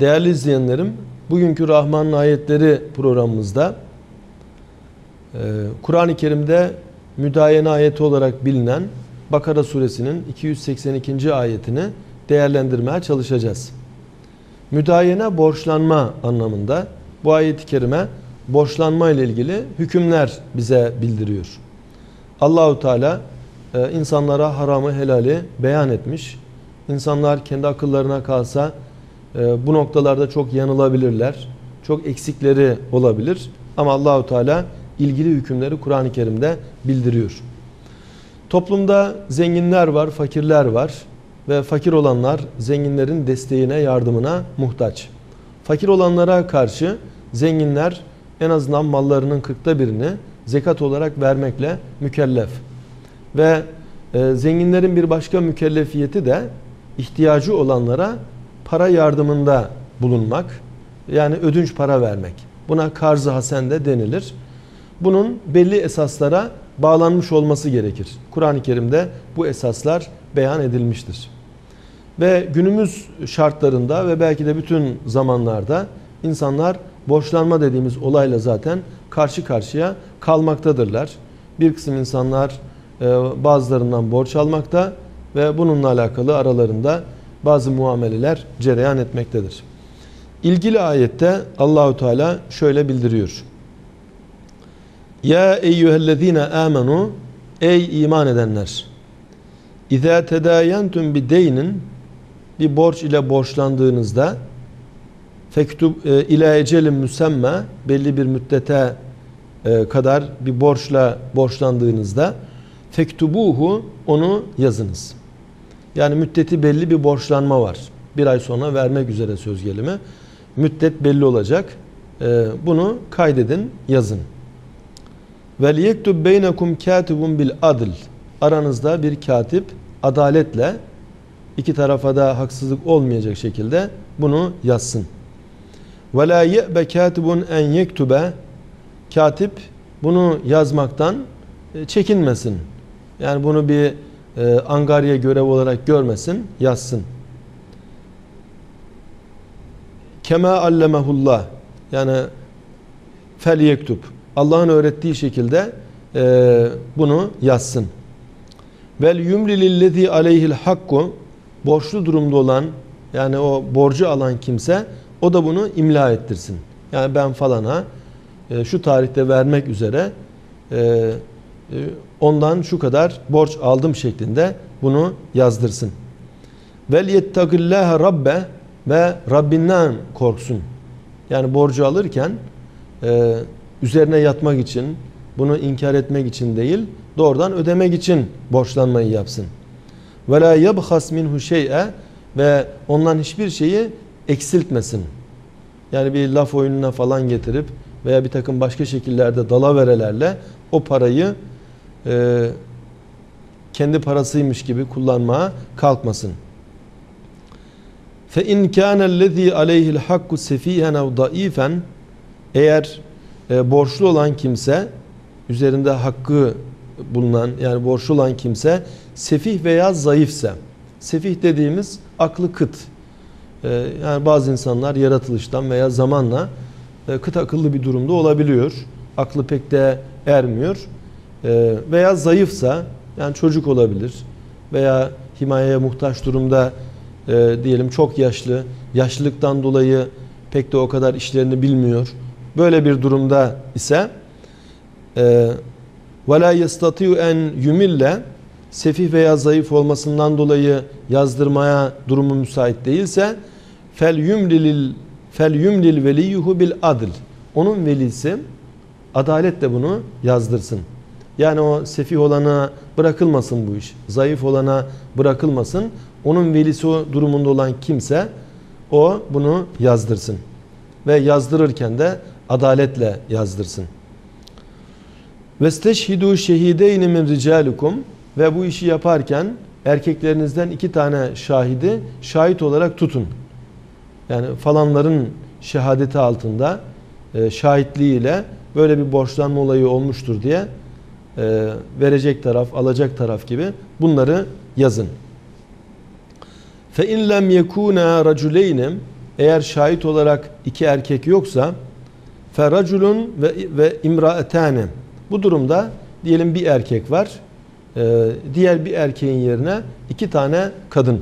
Değerli izleyenlerim, bugünkü Rahman'ın ayetleri programımızda e, Kur'an-ı Kerim'de müdayene ayeti olarak bilinen Bakara suresinin 282. ayetini değerlendirmeye çalışacağız. Müdayene borçlanma anlamında bu ayet-i kerime borçlanma ile ilgili hükümler bize bildiriyor. Allahu Teala e, insanlara haramı helali beyan etmiş. İnsanlar kendi akıllarına kalsa e, bu noktalarda çok yanılabilirler. Çok eksikleri olabilir. Ama Allahu Teala ilgili hükümleri Kur'an-ı Kerim'de bildiriyor. Toplumda zenginler var, fakirler var ve fakir olanlar zenginlerin desteğine, yardımına muhtaç. Fakir olanlara karşı zenginler en azından mallarının kırkta birini zekat olarak vermekle mükellef. Ve e, zenginlerin bir başka mükellefiyeti de ihtiyacı olanlara para yardımında bulunmak. Yani ödünç para vermek. Buna karz-ı hasen de denilir. Bunun belli esaslara bağlanmış olması gerekir. Kur'an-ı Kerim'de bu esaslar beyan edilmiştir. Ve günümüz şartlarında ve belki de bütün zamanlarda insanlar borçlanma dediğimiz olayla zaten karşı karşıya kalmaktadırlar. Bir kısım insanlar e, bazılarından borç almakta ve bununla alakalı aralarında bazı muameleler cereyan etmektedir. İlgili ayette Allahu Teala şöyle bildiriyor. Ya eyyühellezine amenu ey iman edenler İzâ tedâyentum bi deynin bir borç ile borçlandığınızda fektub e, ila ecelin müsemme belli bir müddete e, kadar bir borçla borçlandığınızda fektubuhu onu yazınız. Yani müddeti belli bir borçlanma var. Bir ay sonra vermek üzere söz gelimi. Müddet belli olacak. E, bunu kaydedin, yazın. Vel yektub beynekum katibun bil adl. Aranızda bir katip adaletle iki tarafa da haksızlık olmayacak şekilde bunu yazsın. Ve la ye'be katibun en yektube katip bunu yazmaktan e, çekinmesin. Yani bunu bir e, angarya görev olarak görmesin, yazsın. Kema allemehullah yani fel yektub Allah'ın öğrettiği şekilde e, bunu yazsın. Vel yumli lillezî aleyhil hakku borçlu durumda olan yani o borcu alan kimse o da bunu imla ettirsin. Yani ben falana e, şu tarihte vermek üzere e, ondan şu kadar borç aldım şeklinde bunu yazdırsın. Vel yettagillâhe rabbe ve Rabbinden korksun. Yani borcu alırken e, üzerine yatmak için, bunu inkar etmek için değil, doğrudan ödemek için borçlanmayı yapsın. Ve la yebhas minhu şey'e ve ondan hiçbir şeyi eksiltmesin. Yani bir laf oyununa falan getirip veya bir takım başka şekillerde dalaverelerle o parayı e, kendi parasıymış gibi kullanmaya kalkmasın. Fe in kana allazi aleyhi'l hakku sefihen ev daifen eğer e, borçlu olan kimse üzerinde hakkı bulunan yani borçlu olan kimse sefih veya zayıfse sefih dediğimiz aklı kıt e, yani bazı insanlar yaratılıştan veya zamanla e, kıt akıllı bir durumda olabiliyor aklı pek de ermiyor veya zayıfsa yani çocuk olabilir veya himayeye muhtaç durumda e, diyelim çok yaşlı yaşlılıktan dolayı pek de o kadar işlerini bilmiyor böyle bir durumda ise وَلَا يَسْتَطِيُ en yumille sefih veya zayıf olmasından dolayı yazdırmaya durumu müsait değilse fel yumlil fel yumlil veliyuhu bil adl. Onun velisi adaletle bunu yazdırsın. Yani o sefih olana bırakılmasın bu iş. Zayıf olana bırakılmasın. Onun velisi durumunda olan kimse o bunu yazdırsın. Ve yazdırırken de adaletle yazdırsın. Vesteşhidu şehideyni min ricalukum ve bu işi yaparken erkeklerinizden iki tane şahidi şahit olarak tutun. Yani falanların şehadeti altında e, şahitliğiyle böyle bir borçlanma olayı olmuştur diye e, verecek taraf, alacak taraf gibi bunları yazın. Fe in lem yekuna raculeyni eğer şahit olarak iki erkek yoksa feraculun ve ve imraetane bu durumda diyelim bir erkek var. Ee, diğer bir erkeğin yerine iki tane kadın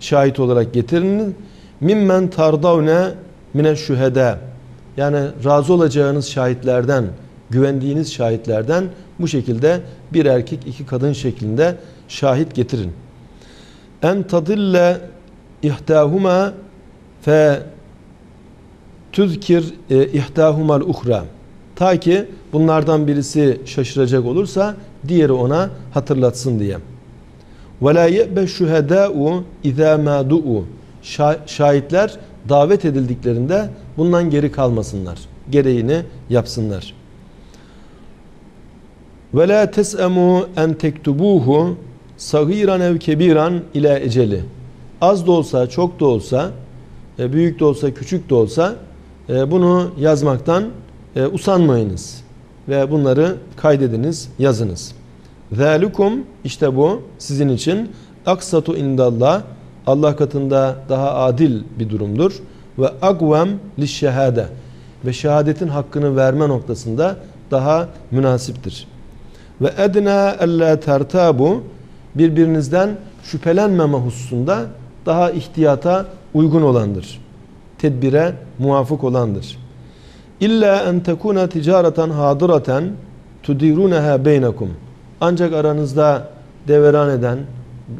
şahit olarak getirin. Mimmen tardavne mine şühede yani razı olacağınız şahitlerden, güvendiğiniz şahitlerden bu şekilde bir erkek iki kadın şeklinde şahit getirin. En tadille ihtahuma fe tüzkir e, ihtahumal uhra. Ta ki bunlardan birisi şaşıracak olursa diğeri ona hatırlatsın diye. Ve la ye'be şuhedâ'u izâ mâ du'u. Şahitler davet edildiklerinde bundan geri kalmasınlar. Gereğini yapsınlar. Ve la tes'emu en tektubuhu sagiran ev kebiran ila eceli. Az da olsa, çok da olsa, e, büyük de olsa, küçük de olsa e, bunu yazmaktan e, usanmayınız ve bunları kaydediniz, yazınız. Zalikum işte bu sizin için aksatu indallah Allah katında daha adil bir durumdur ve agvem lişşehade ve şehadetin hakkını verme noktasında daha münasiptir. Ve edna alla tertabu birbirinizden şüphelenmeme hususunda daha ihtiyata uygun olandır. Tedbire muvafık olandır. İlla en tekuna ticareten hadiraten tudiruneha beynekum. Ancak aranızda deveran eden,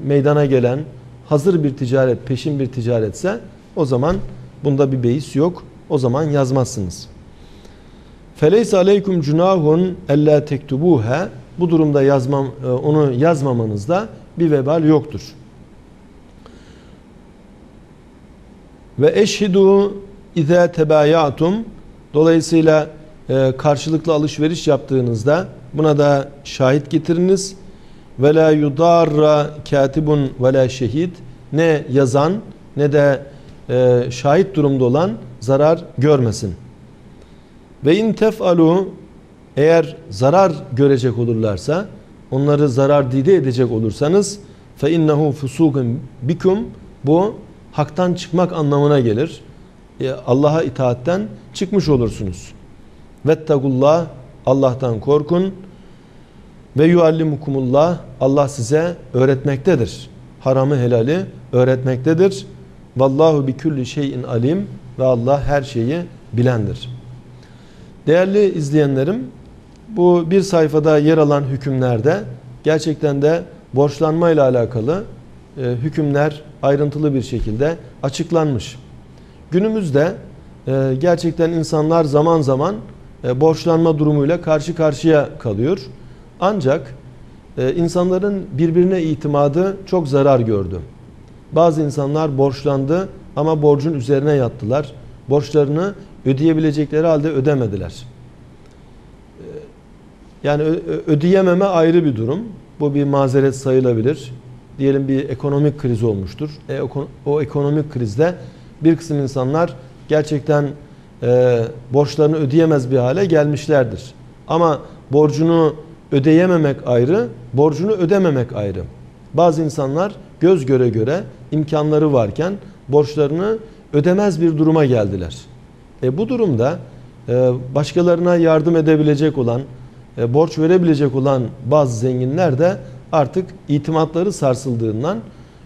meydana gelen hazır bir ticaret, peşin bir ticaretse o zaman bunda bir beis yok. O zaman yazmazsınız. Feleysa aleykum cunahun ella tektubuha. Bu durumda yazmam e, onu yazmamanızda bir vebal yoktur. Ve eşhidu izâ tebayatum Dolayısıyla e, karşılıklı alışveriş yaptığınızda buna da şahit getiriniz. Ve la yudarra katibun ve la şehit ne yazan ne de e, şahit durumda olan zarar görmesin. Ve in tef'alu eğer zarar görecek olurlarsa onları zarar dide edecek olursanız fe innehu fusukun bikum bu haktan çıkmak anlamına gelir. E, Allah'a itaatten çıkmış olursunuz. Vettagullah Allah'tan korkun ve yuallimukumullah Allah size öğretmektedir. Haramı helali öğretmektedir. Vallahu bi kulli şeyin alim ve Allah her şeyi bilendir. Değerli izleyenlerim, bu bir sayfada yer alan hükümlerde gerçekten de borçlanma ile alakalı e, hükümler ayrıntılı bir şekilde açıklanmış. Günümüzde e, gerçekten insanlar zaman zaman e, borçlanma durumuyla karşı karşıya kalıyor. Ancak e, insanların birbirine itimadı çok zarar gördü. Bazı insanlar borçlandı ama borcun üzerine yattılar. Borçlarını ödeyebilecekleri halde ödemediler. Yani ödeyememe ayrı bir durum. Bu bir mazeret sayılabilir. Diyelim bir ekonomik kriz olmuştur. E, o ekonomik krizde bir kısım insanlar gerçekten e, borçlarını ödeyemez bir hale gelmişlerdir. Ama borcunu ödeyememek ayrı, borcunu ödememek ayrı. Bazı insanlar göz göre göre imkanları varken borçlarını ödemez bir duruma geldiler. E, bu durumda e, başkalarına yardım edebilecek olan, e, borç verebilecek olan bazı zenginler de artık itimatları sarsıldığından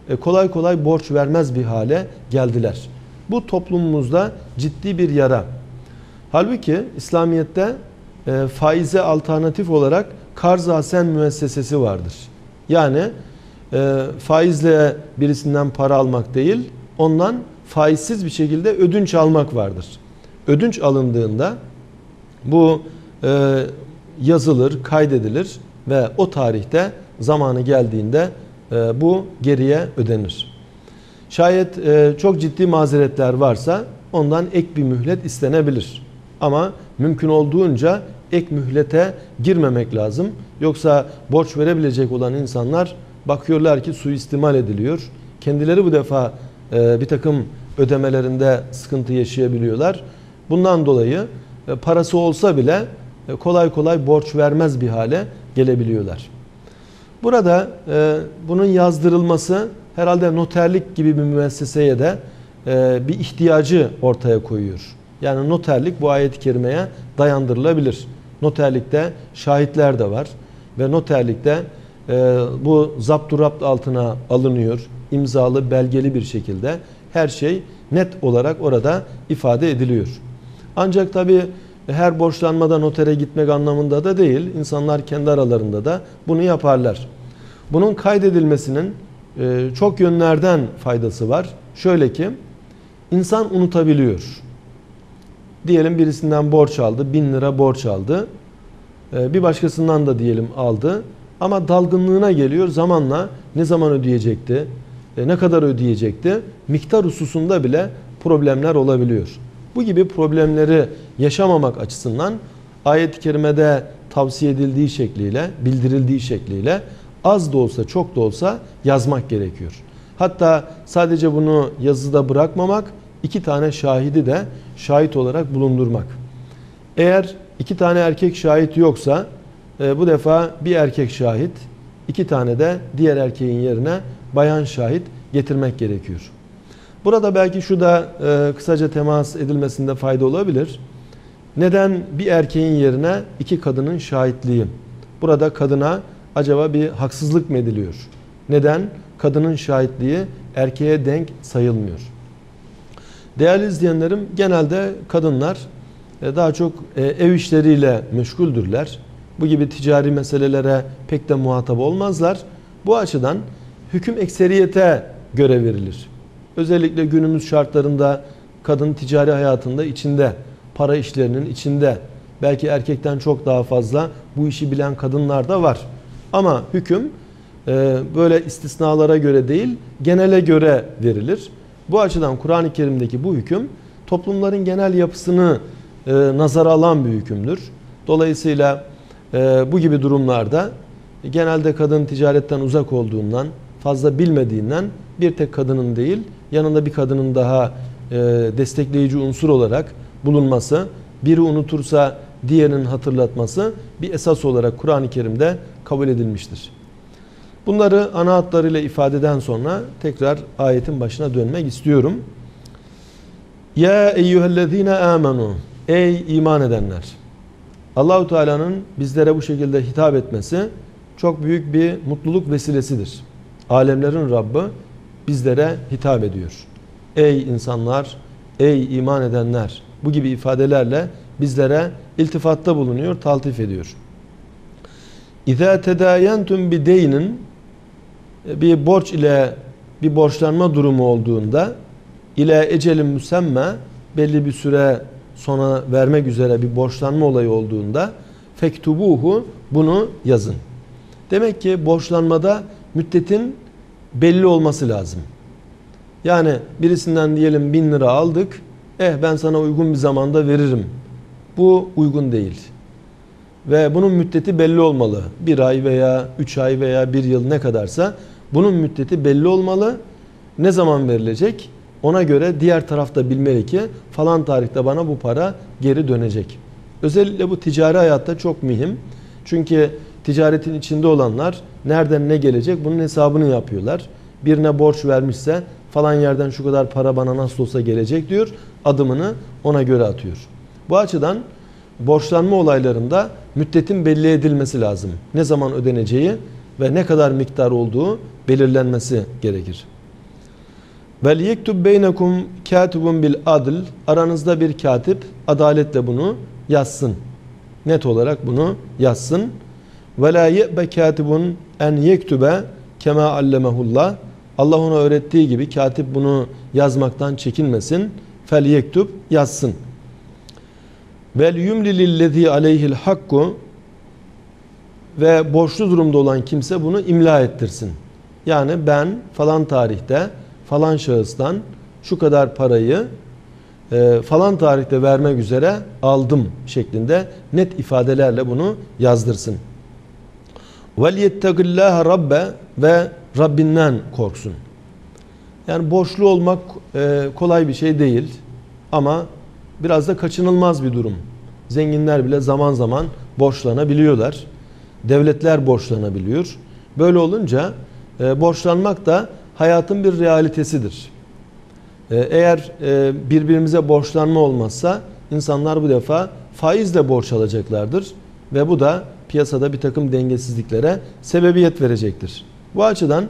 e, kolay kolay borç vermez bir hale geldiler. Bu toplumumuzda ciddi bir yara. Halbuki İslamiyet'te e, faize alternatif olarak karz hasen müessesesi vardır. Yani faizle birisinden para almak değil, ondan faizsiz bir şekilde ödünç almak vardır. Ödünç alındığında bu yazılır, kaydedilir ve o tarihte zamanı geldiğinde e, bu geriye ödenir. Şayet e, çok ciddi mazeretler varsa ondan ek bir mühlet istenebilir. Ama mümkün olduğunca ek mühlete girmemek lazım. Yoksa borç verebilecek olan insanlar bakıyorlar ki suistimal ediliyor. Kendileri bu defa e, bir takım ödemelerinde sıkıntı yaşayabiliyorlar. Bundan dolayı e, parası olsa bile kolay kolay borç vermez bir hale gelebiliyorlar. Burada e, bunun yazdırılması herhalde noterlik gibi bir müesseseye de e, bir ihtiyacı ortaya koyuyor. Yani noterlik bu ayet-i kerimeye dayandırılabilir. Noterlikte şahitler de var ve noterlikte e, bu zapturapt altına alınıyor. imzalı, belgeli bir şekilde her şey net olarak orada ifade ediliyor. Ancak tabi her borçlanmada notere gitmek anlamında da değil. İnsanlar kendi aralarında da bunu yaparlar. Bunun kaydedilmesinin e, çok yönlerden faydası var. Şöyle ki insan unutabiliyor. Diyelim birisinden borç aldı, bin lira borç aldı. E, bir başkasından da diyelim aldı. Ama dalgınlığına geliyor zamanla ne zaman ödeyecekti, e, ne kadar ödeyecekti, miktar hususunda bile problemler olabiliyor. Bu gibi problemleri yaşamamak açısından ayet-i kerimede tavsiye edildiği şekliyle, bildirildiği şekliyle az da olsa çok da olsa yazmak gerekiyor. Hatta sadece bunu yazıda bırakmamak, iki tane şahidi de şahit olarak bulundurmak. Eğer iki tane erkek şahit yoksa e, bu defa bir erkek şahit, iki tane de diğer erkeğin yerine bayan şahit getirmek gerekiyor. Burada belki şu da e, kısaca temas edilmesinde fayda olabilir. Neden bir erkeğin yerine iki kadının şahitliği? Burada kadına acaba bir haksızlık mı ediliyor? Neden? Kadının şahitliği erkeğe denk sayılmıyor. Değerli izleyenlerim genelde kadınlar e, daha çok e, ev işleriyle meşguldürler. Bu gibi ticari meselelere pek de muhatap olmazlar. Bu açıdan hüküm ekseriyete göre verilir. Özellikle günümüz şartlarında kadın ticari hayatında içinde, para işlerinin içinde belki erkekten çok daha fazla bu işi bilen kadınlar da var. Ama hüküm e, böyle istisnalara göre değil, genele göre verilir. Bu açıdan Kur'an-ı Kerim'deki bu hüküm toplumların genel yapısını e, nazara alan bir hükümdür. Dolayısıyla e, bu gibi durumlarda genelde kadın ticaretten uzak olduğundan, fazla bilmediğinden bir tek kadının değil, yanında bir kadının daha destekleyici unsur olarak bulunması, biri unutursa diğerinin hatırlatması bir esas olarak Kur'an-ı Kerim'de kabul edilmiştir. Bunları ana hatlarıyla ifadeden sonra tekrar ayetin başına dönmek istiyorum. Ya eyyühellezine amenu Ey iman edenler. Allahu Teala'nın bizlere bu şekilde hitap etmesi çok büyük bir mutluluk vesilesidir. Alemlerin Rabbi bizlere hitap ediyor. Ey insanlar, ey iman edenler bu gibi ifadelerle bizlere iltifatta bulunuyor, taltif ediyor. İza tedayentum bi deynin bir borç ile bir borçlanma durumu olduğunda ile ecelin müsemme belli bir süre sonra vermek üzere bir borçlanma olayı olduğunda fektubuhu bunu yazın. Demek ki borçlanmada müddetin belli olması lazım. Yani birisinden diyelim bin lira aldık. Eh ben sana uygun bir zamanda veririm. Bu uygun değil. Ve bunun müddeti belli olmalı. Bir ay veya üç ay veya bir yıl ne kadarsa bunun müddeti belli olmalı. Ne zaman verilecek? Ona göre diğer tarafta bilmeli ki falan tarihte bana bu para geri dönecek. Özellikle bu ticari hayatta çok mühim. Çünkü ticaretin içinde olanlar nereden ne gelecek bunun hesabını yapıyorlar. Birine borç vermişse falan yerden şu kadar para bana nasıl olsa gelecek diyor. Adımını ona göre atıyor. Bu açıdan borçlanma olaylarında müddetin belli edilmesi lazım. Ne zaman ödeneceği ve ne kadar miktar olduğu belirlenmesi gerekir. Vel yektub beynekum katibun bil adl aranızda bir katip adaletle bunu yazsın. Net olarak bunu yazsın. Ve la ye'be katibun en yektube kema allemehullah. Allah ona öğrettiği gibi katip bunu yazmaktan çekinmesin. Fel yektub yazsın. Vel yumli lillezî aleyhil hakku ve borçlu durumda olan kimse bunu imla ettirsin. Yani ben falan tarihte falan şahıstan şu kadar parayı e, falan tarihte vermek üzere aldım şeklinde net ifadelerle bunu yazdırsın. Yettegillâhe rabbe ve Rabbinden korksun. Yani borçlu olmak e, kolay bir şey değil ama biraz da kaçınılmaz bir durum. Zenginler bile zaman zaman borçlanabiliyorlar. Devletler borçlanabiliyor. Böyle olunca e, borçlanmak da hayatın bir realitesidir. E, eğer birbirimize borçlanma olmazsa insanlar bu defa faizle borç alacaklardır ve bu da piyasada bir takım dengesizliklere sebebiyet verecektir. Bu açıdan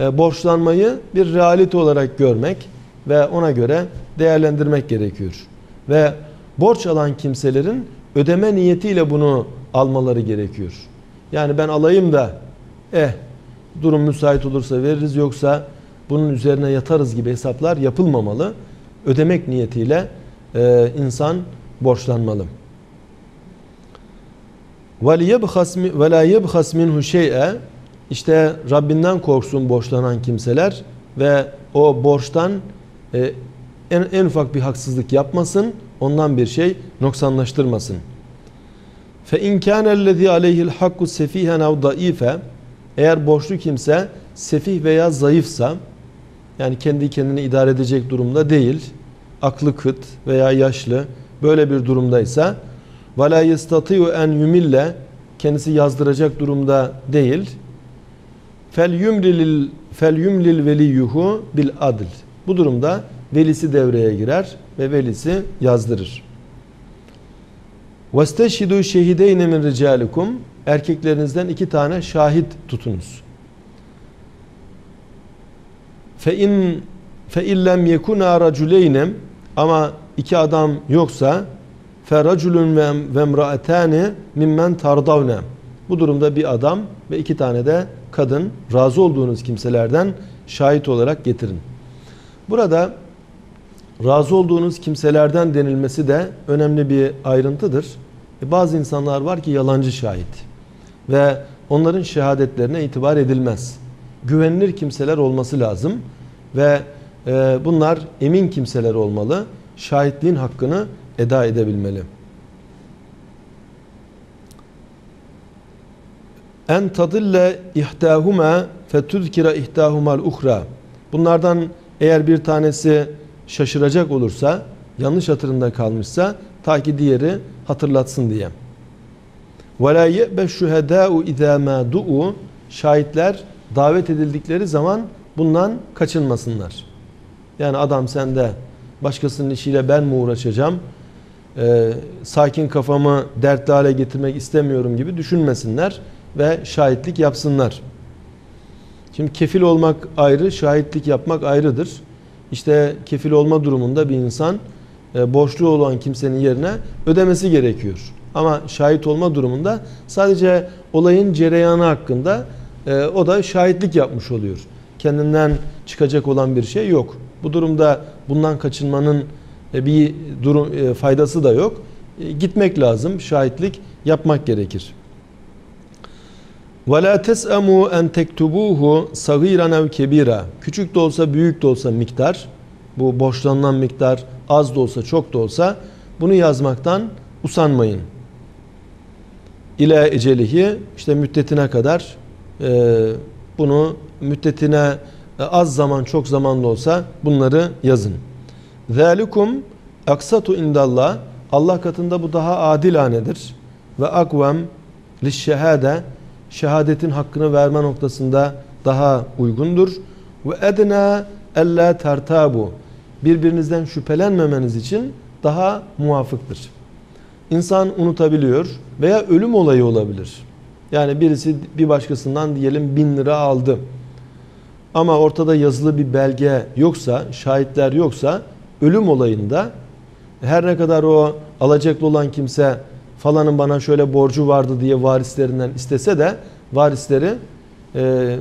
e, borçlanmayı bir realite olarak görmek ve ona göre değerlendirmek gerekiyor. Ve borç alan kimselerin ödeme niyetiyle bunu almaları gerekiyor. Yani ben alayım da eh durum müsait olursa veririz yoksa bunun üzerine yatarız gibi hesaplar yapılmamalı. Ödemek niyetiyle e, insan borçlanmalı ve la yebhas minhu şey'e işte Rabbinden korksun borçlanan kimseler ve o borçtan e, en, en ufak bir haksızlık yapmasın, ondan bir şey noksanlaştırmasın. Fe in kana allazi aleyhi'l hakku sefihen ev daife eğer borçlu kimse sefih veya zayıfsa yani kendi kendini idare edecek durumda değil, aklı kıt veya yaşlı böyle bir durumdaysa ise ve la yestatiu en yumille kendisi yazdıracak durumda değil. Fel yumlil fel yumlil veliyuhu bil adl. Bu durumda velisi devreye girer ve velisi yazdırır. Vesteşhidu şehideyne min ricalikum. Erkeklerinizden iki tane şahit tutunuz. Fe in fe illem yekuna raculeynem ama iki adam yoksa ve emraetani mimmen tardavne. Bu durumda bir adam ve iki tane de kadın razı olduğunuz kimselerden şahit olarak getirin. Burada razı olduğunuz kimselerden denilmesi de önemli bir ayrıntıdır. E bazı insanlar var ki yalancı şahit ve onların şehadetlerine itibar edilmez. Güvenilir kimseler olması lazım ve e, bunlar emin kimseler olmalı. Şahitliğin hakkını eda edebilmeli. En tadille ihtahuma fetuzkira ihtahumal uhra. Bunlardan eğer bir tanesi şaşıracak olursa, yanlış hatırında kalmışsa ta ki diğeri hatırlatsın diye. Ve la ye'be şuhedâ'u izâ du'u Şahitler davet edildikleri zaman bundan kaçınmasınlar. Yani adam sende başkasının işiyle ben mi uğraşacağım? Ee, sakin kafamı dertli hale getirmek istemiyorum gibi düşünmesinler ve şahitlik yapsınlar. Şimdi kefil olmak ayrı, şahitlik yapmak ayrıdır. İşte kefil olma durumunda bir insan e, borçlu olan kimsenin yerine ödemesi gerekiyor. Ama şahit olma durumunda sadece olayın cereyanı hakkında e, o da şahitlik yapmış oluyor. Kendinden çıkacak olan bir şey yok. Bu durumda bundan kaçınmanın e, bir durum e, faydası da yok. E, gitmek lazım, şahitlik yapmak gerekir. وَلَا تَسْأَمُوا اَنْ تَكْتُبُوهُ صَغِيرًا اَوْ كَب۪يرًا Küçük de olsa, büyük de olsa miktar, bu borçlanılan miktar az da olsa, çok da olsa bunu yazmaktan usanmayın. İle ecelihi, işte müddetine kadar e, bunu müddetine e, az zaman, çok zaman da olsa bunları yazın. Zalikum aksatu indallah. Allah katında bu daha adilanedir. Ve akvam lişşehade şehadetin hakkını verme noktasında daha uygundur. Ve edna ella tertabu. Birbirinizden şüphelenmemeniz için daha muvafıktır. İnsan unutabiliyor veya ölüm olayı olabilir. Yani birisi bir başkasından diyelim bin lira aldı. Ama ortada yazılı bir belge yoksa, şahitler yoksa ölüm olayında her ne kadar o alacaklı olan kimse falanın bana şöyle borcu vardı diye varislerinden istese de varisleri e,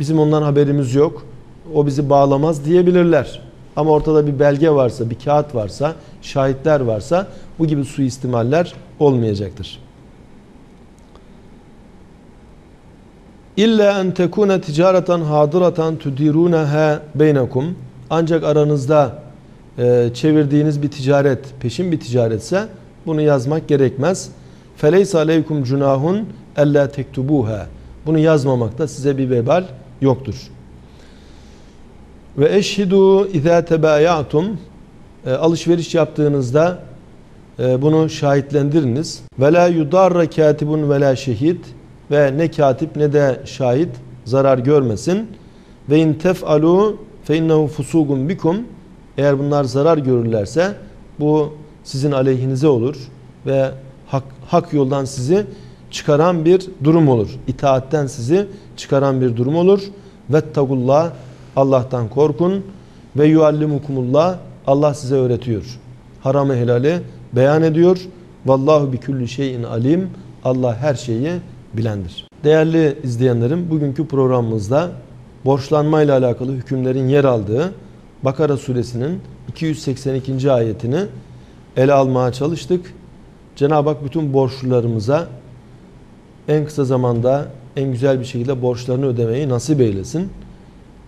bizim ondan haberimiz yok. O bizi bağlamaz diyebilirler. Ama ortada bir belge varsa, bir kağıt varsa, şahitler varsa bu gibi suistimaller olmayacaktır. İlla en tekune ticareten hadiratan tudirunaha beynekum. Ancak aranızda e, çevirdiğiniz bir ticaret, peşin bir ticaretse bunu yazmak gerekmez. Feleysa aleykum cunahun ella tektubuha. Bunu yazmamakta size bir vebal yoktur. Ve eşhidu izâ tebâya'tum e, alışveriş yaptığınızda e, bunu şahitlendiriniz. Ve la yudarra katibun ve la şehid ve ne katip ne de şahit zarar görmesin. Ve in tef'alu fe innehu fusugun bikum Eğer bunlar zarar görürlerse bu sizin aleyhinize olur ve hak, hak yoldan sizi çıkaran bir durum olur. İtaatten sizi çıkaran bir durum olur. Vettagullah Allah'tan korkun ve yuallimukumullah Allah size öğretiyor. Haramı helali beyan ediyor. Vallahu bi kulli şeyin alim. Allah her şeyi bilendir. Değerli izleyenlerim, bugünkü programımızda borçlanma ile alakalı hükümlerin yer aldığı Bakara suresinin 282. ayetini ele almaya çalıştık. Cenab-ı Hak bütün borçlularımıza en kısa zamanda en güzel bir şekilde borçlarını ödemeyi nasip eylesin.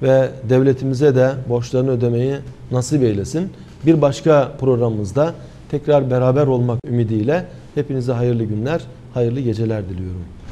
Ve devletimize de borçlarını ödemeyi nasip eylesin. Bir başka programımızda tekrar beraber olmak ümidiyle hepinize hayırlı günler, hayırlı geceler diliyorum.